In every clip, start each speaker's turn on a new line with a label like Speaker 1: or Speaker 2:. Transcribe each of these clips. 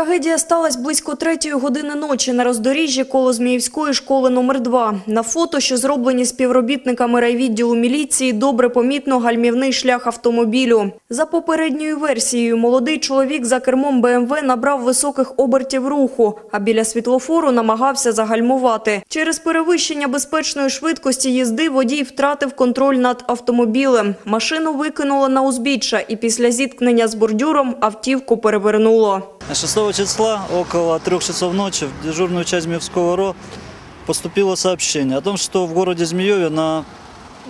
Speaker 1: Трагедія сталася близько третьої години ночі на роздоріжжі коло Зміївської школи номер 2 На фото, що зроблені співробітниками райвідділу міліції, добре помітно гальмівний шлях автомобілю. За попередньою версією, молодий чоловік за кермом БМВ набрав високих обертів руху, а біля світлофору намагався загальмувати. Через перевищення безпечної швидкості їзди водій втратив контроль над автомобілем. Машину викинуло на узбіччя і після зіткнення з бордюром автівку перевернуло.
Speaker 2: 6 числа около 3 часов ночи в дежурную часть Мевского РО поступило сообщение о том, что в городе Змееве на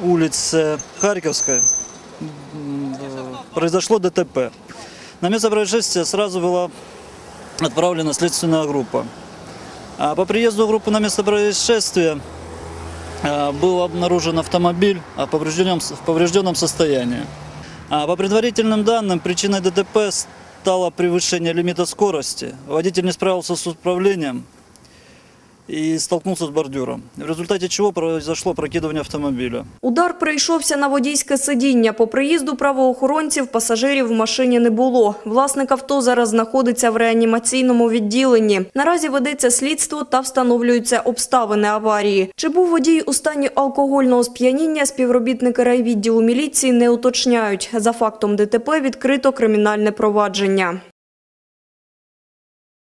Speaker 2: улице Харьковской э, произошло ДТП. На место происшествия сразу была отправлена следственная группа. А по приезду группы на место происшествия э, был обнаружен автомобиль а, в поврежденном, в поврежденном состоянии. А По предварительным данным, причиной ДТП стало превышение лимита скорости. Водитель не справился с управлением и столкнулся с бордюром, в результате чего произошло прокидывание автомобиля.
Speaker 1: Удар прийшовся на водійське сидіння. По приїзду правоохоронців пасажирів в машині не було. Власник авто зараз знаходиться в реанімаційному відділенні. Наразі ведеться слідство та встановлюються обставини аварії. Чи був водій у стані алкогольного сп'яніння, співробітники райвідділу міліції не уточняють. За фактом ДТП відкрито кримінальне провадження.